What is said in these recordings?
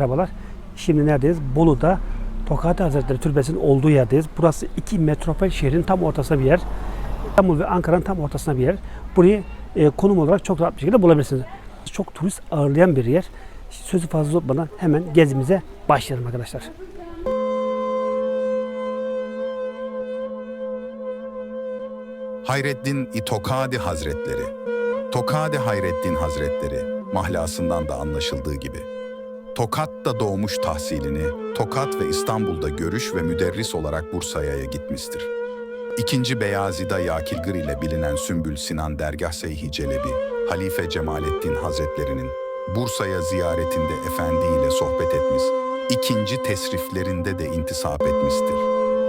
Merhabalar. Şimdi neredeyiz? Bolu'da Tokati Hazretleri Türbesi'nin olduğu yerdeyiz. Burası iki metropol şehrin tam ortasında bir yer. İstanbul ve Ankara'nın tam ortasında bir yer. Burayı e, konum olarak çok rahat bir şekilde bulabilirsiniz. Çok turist ağırlayan bir yer. Sözü fazla uzatmadan hemen gezimize başlayalım arkadaşlar. Hayreddin İtokadi Hazretleri Tokadi Hayreddin Hazretleri mahlasından da anlaşıldığı gibi. Tokat'ta doğmuş tahsilini, Tokat ve İstanbul'da görüş ve müderris olarak Bursa'ya gitmiştir. İkinci Beyazida Yakilgır ile bilinen Sümbül Sinan Dergah Seyhi Celebi, Halife Cemalettin Hazretlerinin Bursa'ya ziyaretinde efendi ile sohbet etmiş, ikinci tesriflerinde de intisap etmiştir.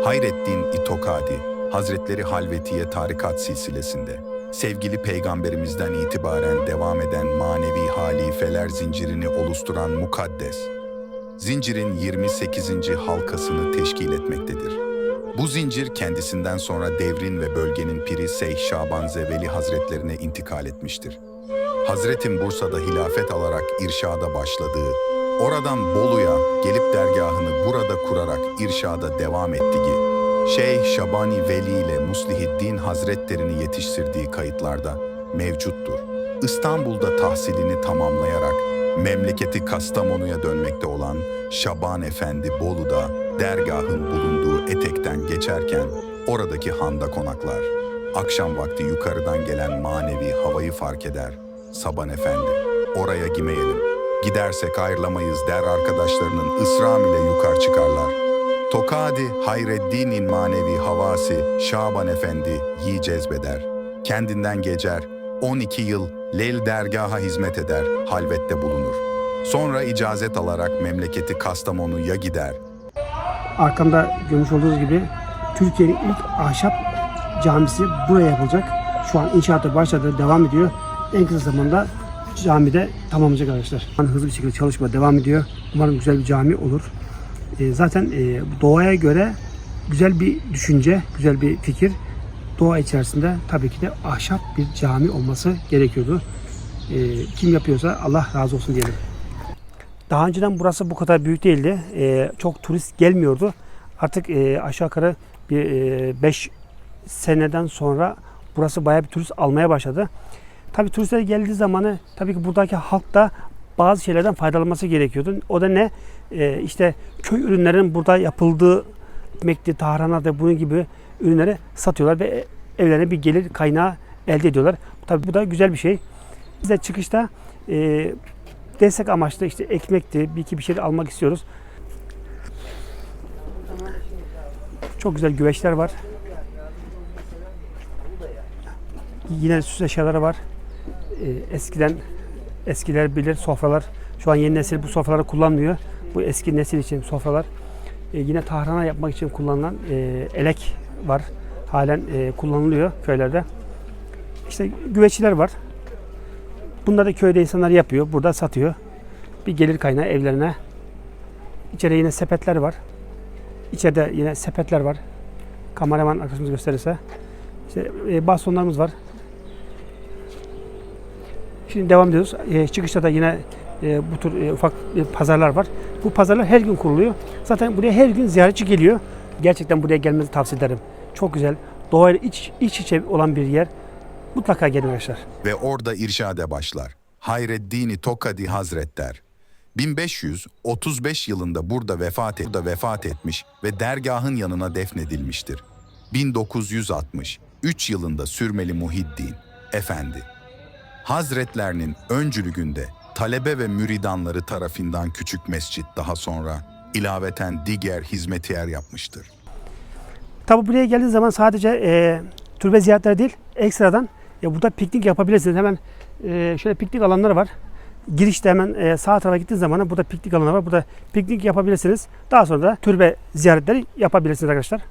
Hayreddin İtokadi, Hazretleri Halvetiye Tarikat silsilesinde, sevgili peygamberimizden itibaren devam eden manevi halifeler zincirini oluşturan mukaddes, zincirin 28. halkasını teşkil etmektedir. Bu zincir kendisinden sonra devrin ve bölgenin piri Seyh Şaban Zeveli Hazretlerine intikal etmiştir. Hazretin Bursa'da hilafet alarak irşada başladığı, oradan Bolu'ya gelip dergahını burada kurarak irşada devam ettiği, Şeyh Şabani Veli ile Muslihiddin Hazretlerini yetiştirdiği kayıtlarda mevcuttur. İstanbul'da tahsilini tamamlayarak memleketi Kastamonu'ya dönmekte olan Şaban Efendi Bolu'da dergahın bulunduğu etekten geçerken oradaki handa konaklar. Akşam vakti yukarıdan gelen manevi havayı fark eder. Saban Efendi, oraya gimeyelim. Gidersek ayrılamayız der arkadaşlarının ısram ile yukarı çıkarlar. Tokadi Hayreddin'in manevi havası Şaban Efendi yi cezbeder. Kendinden geçer, 12 yıl Leyl dergaha hizmet eder, halvette bulunur. Sonra icazet alarak memleketi Kastamonu'ya gider. Arkamda görmüş olduğunuz gibi Türkiye'nin ilk ahşap camisi buraya yapılacak. Şu an inşaatı başladı, devam ediyor. En kısa zamanda camide tamamlayacak arkadaşlar. Hızlı bir şekilde çalışma devam ediyor. Umarım güzel bir cami olur. E, zaten e, doğaya göre güzel bir düşünce, güzel bir fikir. Doğa içerisinde tabii ki de ahşap bir cami olması gerekiyordu. E, kim yapıyorsa Allah razı olsun diyelim. Daha önceden burası bu kadar büyük değildi. E, çok turist gelmiyordu. Artık e, aşağı yukarı bir 5 seneden sonra burası bayağı bir turist almaya başladı. Tabii turistler geldiği zamanı tabii ki buradaki halk da bazı şeylerden faydalanması gerekiyordu. O da ne? E, işte köy ürünlerinin burada yapıldığı ekmekti, tarhana da bunun gibi ürünleri satıyorlar ve evlerine bir gelir kaynağı elde ediyorlar. Tabii bu da güzel bir şey. Biz de çıkışta e, destek amaçlı işte ekmekti, bir iki bir şey almak istiyoruz. Çok güzel güveçler var. Yine süs eşyaları var. Ee, eskiden eskiler bilir sofralar. Şu an yeni nesil bu sofraları kullanmıyor. Bu eski nesil için sofralar. Ee, yine tahrana yapmak için kullanılan e, elek var. Halen e, kullanılıyor köylerde. İşte güveççiler var. Bunları da köyde insanlar yapıyor. Burada satıyor. Bir gelir kaynağı evlerine. İçeride yine sepetler var. İçeride yine sepetler var. Kameraman arkadaşımız gösterirse. İşte e, bastonlarımız var. Şimdi devam ediyoruz. E, çıkışta da yine e, bu tür e, ufak e, pazarlar var. Bu pazarlar her gün kuruluyor. Zaten buraya her gün ziyaretçi geliyor. Gerçekten buraya gelmenizi tavsiye ederim. Çok güzel. Doğayla iç, iç içe olan bir yer. Mutlaka gelin arkadaşlar. ve orada irşade başlar. Hayreddin Tokadi Hazretler 1535 yılında burada vefat, et, burada vefat etmiş ve dergahın yanına defnedilmiştir. 1960 3 yılında Sürmeli Muhiddin Efendi Hazretlerinin öncülüğünde talebe ve müridanları tarafından küçük mescit daha sonra ilaveten diğer hizmetiyer yapmıştır. Tabi buraya geldiğiniz zaman sadece e, türbe ziyaretleri değil, ekstradan e, burada piknik yapabilirsiniz. Hemen e, şöyle piknik alanları var. Girişte hemen e, sağ tarafa gittiğiniz zaman burada piknik alanı var. Burada piknik yapabilirsiniz. Daha sonra da türbe ziyaretleri yapabilirsiniz arkadaşlar.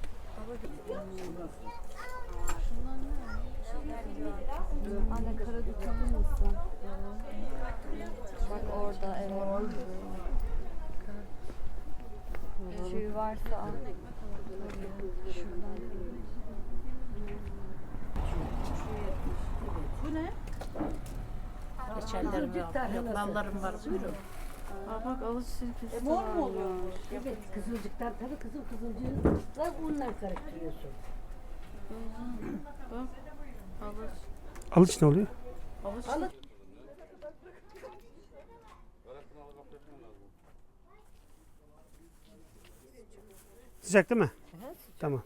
Anne kara dükkanı mısın? Bak orada evet. Küçüğü varsa al. Şuradan. Reçellerim var, lavlarım var. Buyurun. Aa, bak alış sirkesi E, mor mu varmış. oluyor? Evet kızılcıktan tabii kızıl kızılcığı ondan karıştırıyorsun. Bak alış. Alıç ne oluyor? Alış. Sıcak değil mi? Tamam.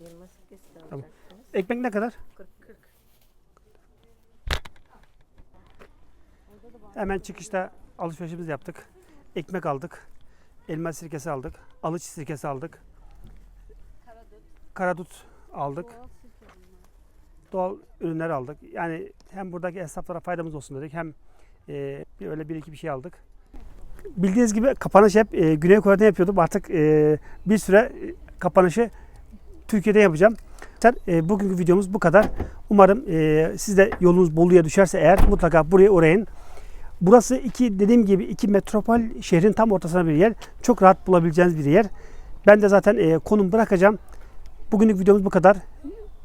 De Tamam. alacaksınız. Ekmek ne kadar? 40 40. Hemen çıkışta alışverişimizi yaptık. Ekmek aldık. Elma sirkesi aldık. Alıç sirkesi aldık. Karadut aldık. Bunlar. Doğal ürünler aldık. Yani hem buradaki esnaflara faydamız olsun dedik hem e, öyle bir iki bir şey aldık. Bildiğiniz gibi kapanış hep e, Güney Kore'de yapıyordum. Artık e, bir süre e, kapanışı Türkiye'de yapacağım. E, bugünkü videomuz bu kadar. Umarım e, siz de yolunuz Bolu'ya düşerse eğer mutlaka buraya uğrayın. Burası iki dediğim gibi iki metropol şehrin tam ortasına bir yer. Çok rahat bulabileceğiniz bir yer. Ben de zaten e, konum bırakacağım. Bugünlük videomuz bu kadar.